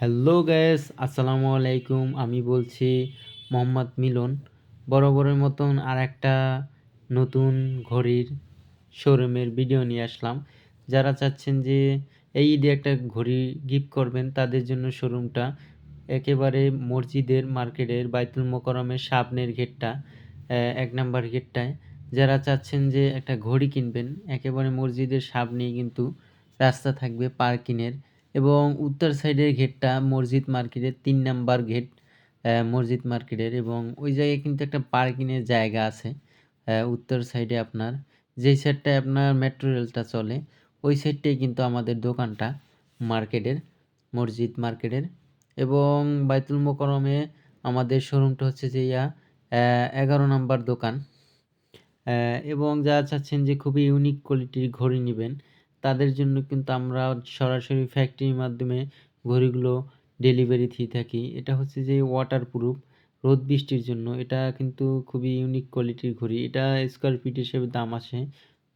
Hello gas আসসালামু আলাইকুম আমি বলছি মোহাম্মদ মিলন। বরাবরের মতন আর একটা নতুন ঘড়ির শোরুমের ভিডিও নিয়ে আসলাম। যারা চাচ্ছেন যে এই ঈদে একটা ঘড়ি গিফট করবেন, তাদের জন্য শোরুমটা একেবারে মসজিদের, মার্কেটের, বাইতুল মোকরমের সামনের গেটটা এক নাম্বার গেটটায় যারা চাচ্ছেন যে একটা ঘড়ি কিনবেন, একেবারে মসজিদের সামনেই কিন্তু রাস্তা থাকবে পার্কিংয়ের। এবং উত্তর সাইডের গেটটা মসজিদ মার্কেটের তিন নাম্বার গেট মসজিদ মার্কেটের এবং ওই জায়গায় কিন্তু একটা পার্কিংয়ের জায়গা আছে উত্তর সাইডে আপনার। যেই সাইডটায় আপনার মেট্রো রেলটা চলে, ওই সাইডটাই কিন্তু আমাদের দোকানটা মার্কেটের, মসজিদ মার্কেটের। এবং বাইতুল মোকরমে আমাদের শোরুমটা হচ্ছে যে ইয়া এগারো নাম্বার দোকান। এবং যারা চাচ্ছেন যে খুবই ইউনিক কোয়ালিটির ঘড়ি নেবেন তাদের জন্য কিন্তু আমরা সরাসরি ফ্যাক্টরির মাধ্যমে ঘড়িগুলো ডেলিভারি দিয়ে থাকি। এটা হচ্ছে যে ওয়াটার প্রুফ রোদ বৃষ্টির জন্য। এটা কিন্তু খুবই ইউনিক কোয়ালিটির ঘড়ি। এটা স্কোয়ার ফিট হিসেবে দাম আসে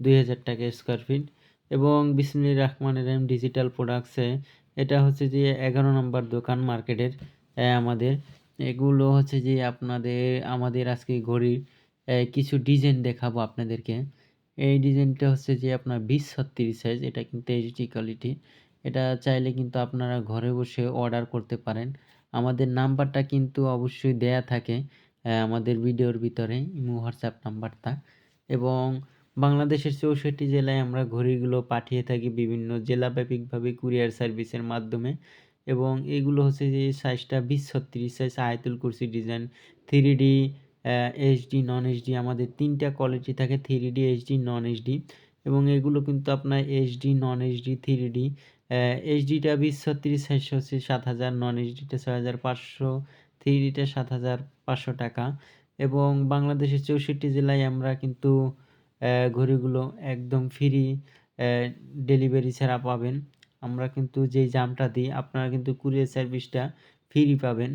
দুই হাজার টাকা স্কোয়ার ফিট এবং বিসমিল্লাহির রহমানির রহিম ডিজিটাল প্রোডাক্টসে এটা হচ্ছে যে এগারো নম্বর দোকান মার্কেটের আমাদের। এগুলো হচ্ছে যে আপনাদের, আমাদের আজকে ঘড়ির কিছু ডিজাইন দেখাবো আপনাদেরকে। এই ডিজাইনটা হচ্ছে যে আপনার বিশ ছত্রিশ সাইজ এটা কিন্তু এইচডি কোয়ালিটি এটা চাইলে কিন্তু আপনারা ঘরে বসে অর্ডার করতে পারেন। আমাদের নাম্বারটা কিন্তু অবশ্যই দেয়া থাকে আমাদের ভিডিওর ভিতরে, ইমো, হোয়াটসঅ্যাপ নাম্বারটা। এবং বাংলাদেশের চৌষট্টি জেলায় আমরা ঘড়িগুলো পাঠিয়ে থাকি বিভিন্ন জেলাব্যাপিকভাবে কুরিয়ার সার্ভিসের মাধ্যমে। এবং এগুলো হচ্ছে যে সাইজটা বিশ ছত্রিশ সাইজ আয়তুল কুরসি design three D HD non HD আমাদের তিনটা কোয়ালিটি থাকে three D HD non HD এবং এগুলো কিন্তু আপনার HD non HD three D এইচডিটা বিশ ছত্রিশ সাইজ হচ্ছে সাত হাজার নন এইচডিটা ছয় হাজার পাঁচশো থ্রি ডিটা সাত হাজার পাঁচশো টাকা। এবং বাংলাদেশের চৌষট্টি জেলায় আমরা কিন্তু ঘড়িগুলো একদম ফ্রি ডেলিভারি ছাড়া পাবেন। আমরা কিন্তু যেই জামটা দিই, আপনারা কিন্তু কুরিয়ার সার্ভিসটা ফ্রি পাবেন।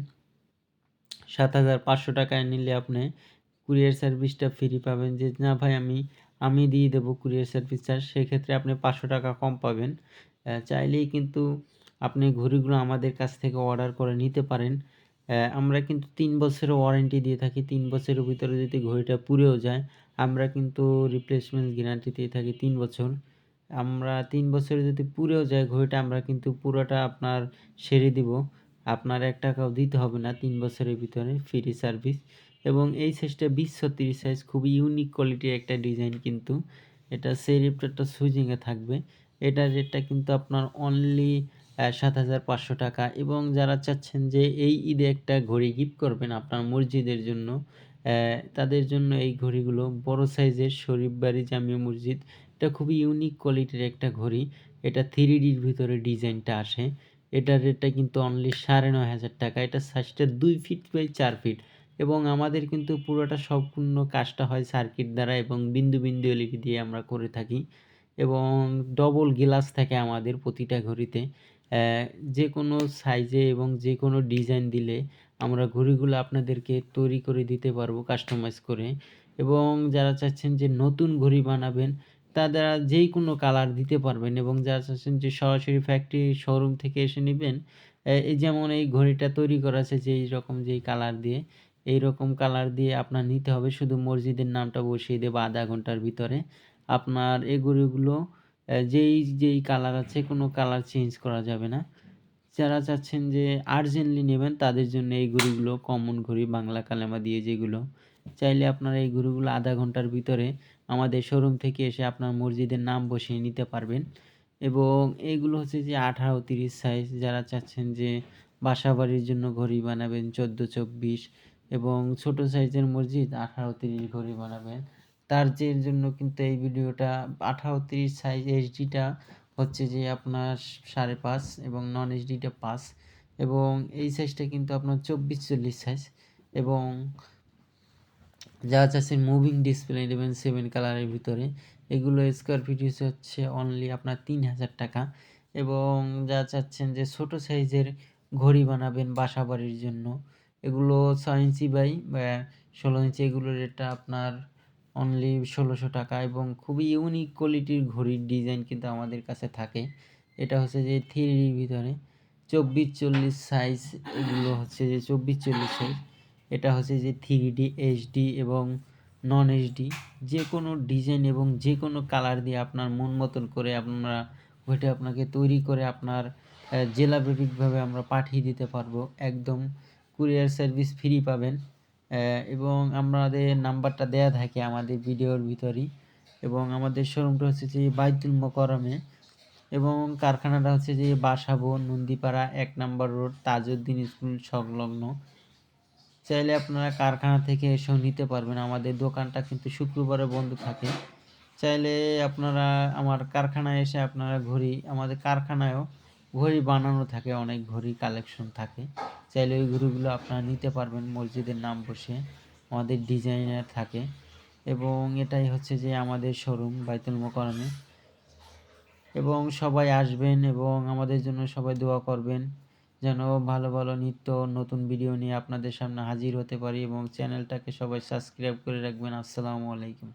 সাত হাজার পাঁচশো টাকায় নিলে আপনি কুরিয়ার সার্ভিসটা ফ্রি পাবেন। যে না ভাই, আমি আমি দিয়ে দেবো কুরিয়ার সার্ভিস চার্জ সেক্ষেত্রে আপনি পাঁচশো টাকা কম পাবেন। চাইলেই কিন্তু আপনি ঘড়িগুলো আমাদের কাছ থেকে অর্ডার করে নিতে পারেন। আমরা কিন্তু তিন বছরের ওয়ারেন্টি দিয়ে থাকি। তিন বছরের ভিতরে যদি ঘড়িটা পুড়েও যায়, আমরা কিন্তু রিপ্লেসমেন্ট গ্যারান্টি দিয়ে থাকি তিন বছর। আমরা তিন বছরে যদি পুড়েও যায়, ঘড়িটা আমরা কিন্তু পুরোটা আপনার সেরে দিব। আপনার এক টাকাও দিতে হবে না তিন বছরের ভিতরে ফ্রি সার্ভিস এবং এই সাইজটা বিশ ছত্রিশ সাইজ খুবই ইউনিক কোয়ালিটির একটা ডিজাইন কিন্তু। এটা সেরিপটা সুইজিংয়ে থাকবে। এটার রেটটা কিন্তু আপনার অনলি সাত হাজার পাঁচশো টাকা। এবং যারা চাচ্ছেন যে এই ঈদে একটা ঘড়ি গিফট করবেন আপনার মসজিদের জন্য তাদের জন্য এই ঘড়িগুলো বড় সাইজের শরীফ বাড়ি জামিয়া মসজিদ। এটা খুবই ইউনিক কোয়ালিটির একটা ঘড়ি। এটা থ্রি ডির ভিতরে ডিজাইনটা আসে। এটার রেটটা কিন্তু অনলি সাড়ে নয় হাজার টাকা। এটা সাইজটা দুই ফিট বাই চার ফিট এবং আমাদের কিন্তু পুরোটা সম্পূর্ণ কাজটা হয় সার্কিট দ্বারা এবং বিন্দু বিন্দু এলইডি দিয়ে আমরা করে থাকি। এবং ডবল গ্লাস থাকে আমাদের প্রতিটা ঘড়িতে। যে কোনো সাইজে এবং যে কোনো ডিজাইন দিলে আমরা ঘড়িগুলো আপনাদেরকে তৈরি করে দিতে পারব কাস্টমাইজ করে। এবং যারা চাচ্ছেন যে নতুন ঘড়ি বানাবেন তারা যেই কোনো কালার দিতে পারবেন এবং যারা চাচ্ছেন যে সরাসরি ফ্যাক্টরি শোরুম থেকে এসে নেবেন এই যেমন এই ঘড়িটা তৈরি করা আছে যেই রকম যেই কালার দিয়ে এই রকম কালার দিয়ে আপনার নিতে হবে। শুধু মসজিদের নামটা বসিয়ে দেবো আধা ঘণ্টার ভিতরে। আপনার এই ঘড়িগুলো যেই যেই কালার আছে কোনো কালার চেঞ্জ করা যাবে না। যারা চাচ্ছেন যে আর্জেন্টলি নেবেন, তাদের জন্য এই ঘড়িগুলো কমন ঘড়ি বাংলা কালেমা দিয়ে যেগুলো, চাইলে আপনারা এই ঘড়িগুলো আধা ঘণ্টার ভিতরে আমাদের শোরুম থেকে এসে আপনার মসজিদের নাম বসিয়ে নিতে পারবেন। এবং এইগুলো হচ্ছে যে আঠারো তিরিশ সাইজ যারা চাচ্ছেন যে বাসা বাড়ির জন্য ঘড়ি বানাবেন চোদ্দ চব্বিশ এবং ছোট সাইজের মসজিদ আঠারো তিরিশ ঘড়ি বানাবেন। তার যে জন্য কিন্তু এই ভিডিওটা আঠারো তিরিশ সাইজ এইচডিটা হচ্ছে যে আপনার সাড়ে পাঁচ এবং নন এইচডিটা পাঁচ। এবং এই সাইজটা কিন্তু আপনার চব্বিশ চল্লিশ সাইজ এবং যা চাচ্ছেন মুভিং ডিসপ্লে নেবেন সেভেন কালারের ভিতরে, এগুলো স্কোয়ার ফিট হচ্ছে অনলি আপনার তিন হাজার টাকা। এবং যা চাচ্ছেন যে ছোট সাইজের ঘড়ি বানাবেন বাসা বাড়ির জন্য, এগুলো ছয় ইঞ্চি বাই, বা ষোলো ইঞ্চি, এগুলোর রেটটা আপনার অনলি ষোলোশো টাকা। এবং খুবই ইউনিক কোয়ালিটির ঘড়ির ডিজাইন কিন্তু আমাদের কাছে থাকে। এটা হচ্ছে যে থ্রি ভিতরে, চব্বিশ চল্লিশ সাইজ এগুলো হচ্ছে যে চব্বিশ চল্লিশ সাইজ এটা হচ্ছে যে থ্রি ডি এইচডি এবং নন এইচডি যে কোনো ডিজাইন এবং যে কোনো কালার দিয়ে আপনার মন মতন করে আপনারা ওইটা আপনাকে তৈরি করে আপনার জেলাভিত্তিকভাবে আমরা পাঠিয়ে দিতে পারব। একদম কুরিয়ার সার্ভিস ফ্রি পাবেন। এবং আমাদের নাম্বারটা দেয়া থাকে আমাদের ভিডিওর ভিতরেই। এবং আমাদের শোরুমটা হচ্ছে যে বাইতুল মোকরমে এবং কারখানাটা হচ্ছে যে বাসাবো, নন্দীপাড়া, এক নম্বর রোড, তাজউদ্দিন স্কুল সংলগ্ন। চাইলে আপনারা কারখানা থেকে এসেও নিতে পারবেন। আমাদের দোকানটা কিন্তু শুক্রবারে বন্ধ থাকে। চাইলে আপনারা আমার কারখানায় এসে আপনারা ঘড়ি, আমাদের কারখানায়ও ঘড়ি বানানো থাকে, অনেক ঘড়ি কালেকশন থাকে। চাইলে ওই ঘড়িগুলো আপনারা নিতে পারবেন, মসজিদের নাম বসে আমাদের ডিজাইনার থাকে। এবং এটাই হচ্ছে যে আমাদের শোরুম বাইতুল মোকরমে এবং সবাই আসবেন এবং আমাদের জন্য সবাই দোয়া করবেন। যেন ভালো ভালো নিত্য নতুন ভিডিও নিয়ে আপনাদের সামনে হাজির হতে পারি এবং চ্যানেলটাকে সবাই সাবস্ক্রাইব করে রাখবেন। আসসালামু আলাইকুম।